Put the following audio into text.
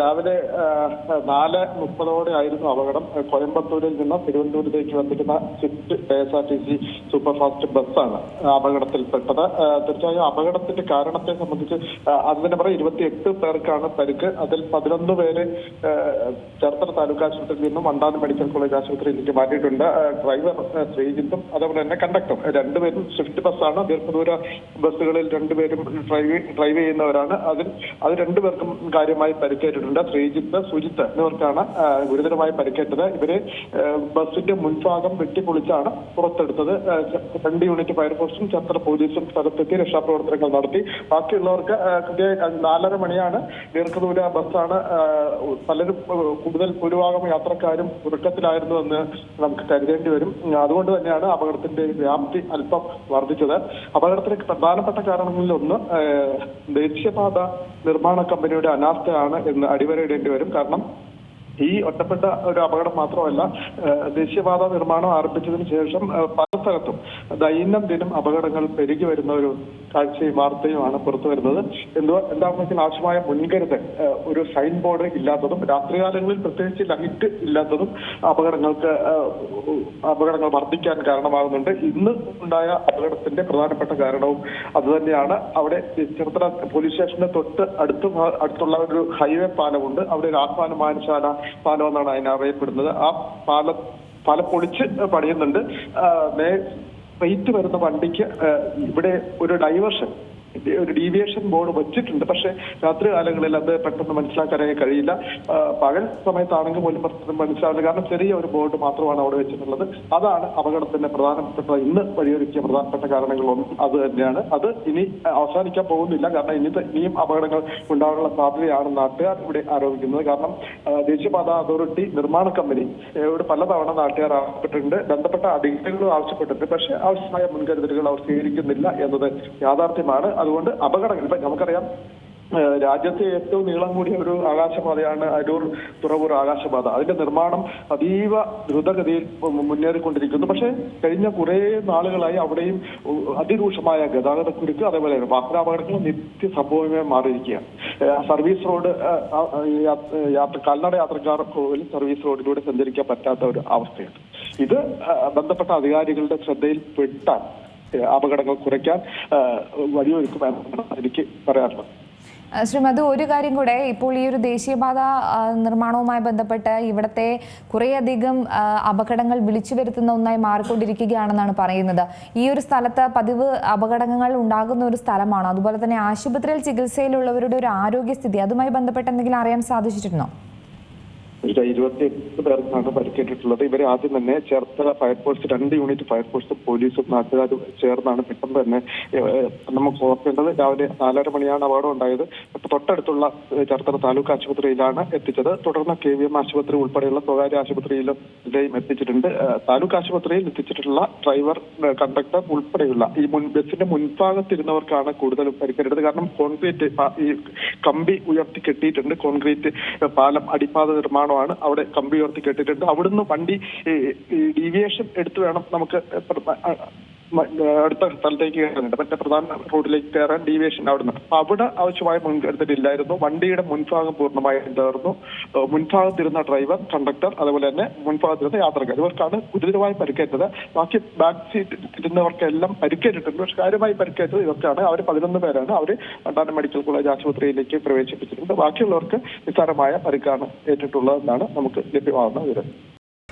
രാവിലെ നാല് മുപ്പതോടെ ആയിരുന്നു അപകടം. കോയമ്പത്തൂരിൽ നിന്ന് തിരുവനന്തപുരത്തേക്ക് വന്നിരുന്ന Swift K S R T C superfast ബസ്സാണ് അപകടത്തിൽപ്പെട്ടത്. തീർച്ചയായും അപകടത്തിന്റെ കാരണത്തെ സംബന്ധിച്ച് അതിന് പറയും ഇരുപത്തിയെട്ട് പേർക്കാണ് പരിക്ക്. അതിൽ പതിനൊന്ന് പേര് ചേർത്തല താലൂക്ക് ആശുപത്രിയിൽ നിന്നും വണ്ടാനം മെഡിക്കൽ കോളേജ് ആശുപത്രിയിലേക്ക് മാറ്റിയിട്ടുണ്ട്. ഡ്രൈവർ ശ്രീജിത്തും അതേപോലെ തന്നെ കണ്ടക്ടറും. രണ്ടുപേരും സ്വിഫ്റ്റ് ബസ്സാണ്. ദീർഘദൂര ബസ്സുകളിൽ രണ്ടുപേരും ഡ്രൈവ് ഡ്രൈവ് ചെയ്യുന്നവരാണ്. അതിൽ അത് രണ്ടുപേർക്കും കാര്യമായി പരിക്കേറ്റിട്ടുണ്ട്. ശ്രീജിത്ത് സുജിത്ത് എന്നിവർക്കാണ് ഗുരുതരമായി പരിക്കേറ്റത്. ഇവർ ബസിന്റെ മുൻഭാഗം വെട്ടിപ്പൊളിച്ചാണ് പുറത്തെടുത്തത്. രണ്ട് യൂണിറ്റ് ഫയർഫോഴ്സും ചത്ര പോലീസും സ്ഥലത്തെത്തി രക്ഷാപ്രവർത്തനങ്ങൾ നടത്തി. ബാക്കിയുള്ളവർക്ക് കൃത്യ നാലര മണിയാണ് ദീർഘദൂര ബസ്സാണ്. പലരും കൂടുതൽ ഭൂരിഭാഗം യാത്രക്കാരും ഉറക്കത്തിലായിരുന്നു എന്ന് നമുക്ക് കരുതേണ്ടി വരും. അതുകൊണ്ട് തന്നെയാണ് അപകടത്തിന്റെ വ്യാപ്തി അല്പം വർദ്ധിച്ചത്. അപകടത്തിന് പ്രധാനപ്പെട്ട കാരണങ്ങളിൽ ഒന്ന് ദേശീയപാത നിർമ്മാണ കമ്പനിയുടെ അനാസ്ഥയാണ് എന്ന് അടിവരയിടേണ്ടി വരും. കാരണം ഈ ഒറ്റപ്പെട്ട ഒരു അപകടം മാത്രമല്ല ദേശീയപാത നിർമ്മാണം ആരംഭിച്ചതിന് ശേഷം പല സ്ഥലത്തും ദൈനംദിനം അപകടങ്ങൾ പെരുകി വരുന്ന ഒരു കാഴ്ചയും വാർത്തയുമാണ് പുറത്തു വരുന്നത്. എന്തോ എന്താണെന്ന് വെച്ചാൽ ആവശ്യമായ മുൻകരുതൽ ഒരു സൈൻ ബോർഡ് ഇല്ലാത്തതും രാത്രികാലങ്ങളിൽ പ്രത്യേകിച്ച് ലൈറ്റ് ഇല്ലാത്തതും അപകടങ്ങൾക്ക് അപകടങ്ങൾ വർദ്ധിക്കാൻ കാരണമാകുന്നുണ്ട്. ഇന്ന് ഉണ്ടായ അപകടത്തിന്റെ പ്രധാനപ്പെട്ട കാരണവും അതുതന്നെയാണ് അവിടെ ചെറുത്തല പോലീസ് സ്റ്റേഷന്റെ തൊട്ട് അടുത്ത് അടുത്തുള്ള ഒരു ഹൈവേ പാലമുണ്ട്. അവിടെ ഒരു ആഹ്വാന മാനശാല പാലം എന്നാണ് അതിനെ അറിയപ്പെടുന്നത്. ആ പാലം പാലം പൊളിച്ച് പണിയുന്നുണ്ട്. വെയിറ്റ് വരുന്ന വണ്ടിക്ക് ഇവിടെ ഒരു ഡൈവേർഷൻ ഒരു ഡീവിയേഷൻ ബോർഡ് വെച്ചിട്ടുണ്ട്. പക്ഷേ രാത്രി കാലങ്ങളിൽ അത് പെട്ടെന്ന് മനസ്സിലാക്കാനായി കഴിയില്ല. പകൽ സമയത്താണെങ്കിൽ പോലും പെട്ടെന്ന് മനസ്സിലാവില്ല. കാരണം ചെറിയ ഒരു ബോർഡ് മാത്രമാണ് അവിടെ വെച്ചിട്ടുള്ളത്. അതാണ് അപകടത്തിന്റെ പ്രധാനപ്പെട്ട ഇന്ന് വഴിയൊരുക്കിയ പ്രധാനപ്പെട്ട കാരണങ്ങളൊന്നും അത് തന്നെയാണ്. അത് ഇനി അവസാനിക്കാൻ പോകുന്നില്ല. കാരണം ഇനി ഇനിയും അപകടങ്ങൾ ഉണ്ടാകാനുള്ള സാധ്യതയാണ് നാട്ടുകാർ ഇവിടെ ആരോപിക്കുന്നത്. കാരണം ദേശീയപാത അതോറിറ്റി നിർമ്മാണ കമ്പനി ഇവിടെ പലതവണ നാട്ടുകാർ ആവശ്യപ്പെട്ടിട്ടുണ്ട്. ബന്ധപ്പെട്ട അധികാരികളും ആവശ്യപ്പെട്ടിട്ടുണ്ട്. പക്ഷേ ആവശ്യമായ മുൻകരുതലുകൾ അവർ സ്വീകരിക്കുന്നില്ല എന്നത് യാഥാർത്ഥ്യമാണ്. അതുകൊണ്ട് അപകടങ്ങൾ ഇപ്പൊ നമുക്കറിയാം രാജ്യത്തെ ഏറ്റവും നീളം കൂടിയ ഒരു ആകാശപാതയാണ് അരൂർ തുറവൂർ ആകാശപാത. അതിന്റെ നിർമ്മാണം അതീവ ദ്രുതഗതിയിൽ മുന്നേറിക്കൊണ്ടിരിക്കുന്നു. പക്ഷേ കഴിഞ്ഞ കുറേ നാളുകളായി അവിടെയും അതിരൂക്ഷമായ ഗതാഗത കുരുക്ക് അതേപോലെ വാഹനാപകടങ്ങൾ നിത്യ സംഭവമായി മാറിയിരിക്കുകയാണ് സർവീസ് റോഡ് കാൽനട യാത്രക്കാർക്ക് പോലും സർവീസ് റോഡിലൂടെ സഞ്ചരിക്കാൻ പറ്റാത്ത ഒരു അവസ്ഥയുണ്ട് ഇത് ബന്ധപ്പെട്ട അധികാരികളുടെ ശ്രദ്ധയിൽ പെട്ടാൽ ഏഹ് അപകടങ്ങൾ കുറയ്ക്കാൻ വഴിയൊരുക്കുമെന്നാണ് എനിക്ക് പറയാനുള്ളത് ആ, ശ്രീ ഒരു കാര്യം കൂടെ ഇപ്പോൾ ഈ ഒരു ദേശീയപാത നിർമ്മാണവുമായി ബന്ധപ്പെട്ട് ഇവിടത്തെ കുറേയധികം അപകടങ്ങൾ വിളിച്ചു വരുത്തുന്ന ഒന്നായി മാറിക്കൊണ്ടിരിക്കുകയാണെന്നാണ് പറയുന്നത്. ഈ ഒരു സ്ഥലത്ത് പതിവ് അപകടങ്ങൾ ഉണ്ടാകുന്ന ഒരു സ്ഥലമാണ്? അതുപോലെ തന്നെ ആശുപത്രിയിൽ ചികിത്സയിലുള്ളവരുടെ ഒരു ആരോഗ്യസ്ഥിതി അതുമായി ബന്ധപ്പെട്ട് എന്തെങ്കിലും അറിയാൻ സാധിച്ചിരുന്നോ ഇവിടെ ഇരുപത്തിയെട്ട് പേർക്കാണ് പരിക്കേറ്റിട്ടുള്ളത്. ഇവരെ ആദ്യം തന്നെ ചേർത്തല ഫയർഫോഴ്സ് രണ്ട് യൂണിറ്റ് ഫയർഫോഴ്സും പോലീസും നാട്ടുകാരും ചേർന്നാണ് പെട്ടെന്ന് തന്നെ നമുക്ക് ഓർക്കേണ്ടത് രാവിലെ നാലര മണിയാണ് അപകടം ഉണ്ടായത്. തൊട്ടടുത്തുള്ള ചേർത്തല താലൂക്ക് ആശുപത്രിയിലാണ് എത്തിച്ചത്. തുടർന്ന് കെ വി എം ആശുപത്രി ഉൾപ്പെടെയുള്ള സ്വകാര്യ ആശുപത്രിയിലും എത്തിച്ചിട്ടുണ്ട്. താലൂക്ക് ആശുപത്രിയിൽ എത്തിച്ചിട്ടുള്ള ഡ്രൈവർ കണ്ടക്ടർ ഉൾപ്പെടെയുള്ള ഈ മുൻ ബസിന്റെ മുൻഭാഗത്തിരുന്നവർക്കാണ് കൂടുതലും പരിക്കേറ്റത്. കാരണം കോൺക്രീറ്റ് ഈ കമ്പി ഉയർത്തി കെട്ടിയിട്ടുണ്ട്. കോൺക്രീറ്റ് പാലം അടിപ്പാത നിർമ്മാണമാണ് അവിടെ കമ്പി ഉയർത്തി കെട്ടിയിട്ടുണ്ട്. അവിടുന്ന് വണ്ടി ഡീവിയേഷൻ എടുത്തു വേണം നമുക്ക് അടുത്ത സ്ഥലത്തേക്ക് കയറുന്നുണ്ട്. മറ്റേ പ്രധാന റോഡിലേക്ക് കയറാൻ ഡീവിയേഷൻ അവിടുന്ന്. അവിടെ ആവശ്യമായ മുൻകരുതലില്ലായിരുന്നു വണ്ടിയുടെ മുൻഭാഗം പൂർണമായും തകർന്നു. മുൻഭാഗത്തിരുന്ന ഡ്രൈവർ കണ്ടക്ടർ അതുപോലെ തന്നെ മുൻഭാഗത്തിരുന്ന യാത്രക്കാർ. ഇവർക്കാണ് ഗുരുതരമായി പരിക്കേറ്റത്. ബാക്കി ബാക്ക് സീറ്റ് ഇരുന്നവർക്കെല്ലാം പരിക്കേറ്റിട്ടുണ്ട്. പക്ഷെ കാര്യമായി പരിക്കേറ്റത് ഇവർക്കാണ്. അവർ പതിനൊന്ന് പേരാണ്. അവർ മണ്ടാനം മെഡിക്കൽ കോളേജ് ആശുപത്രിയിലേക്ക് പ്രവേശിപ്പിച്ചിട്ടുണ്ട്. ബാക്കിയുള്ളവർക്ക് നിസ്സാരമായ പരിക്കാണ് ഏറ്റിട്ടുള്ളതെന്നാണ് നമുക്ക് ലഭ്യമാകുന്ന വിവരം.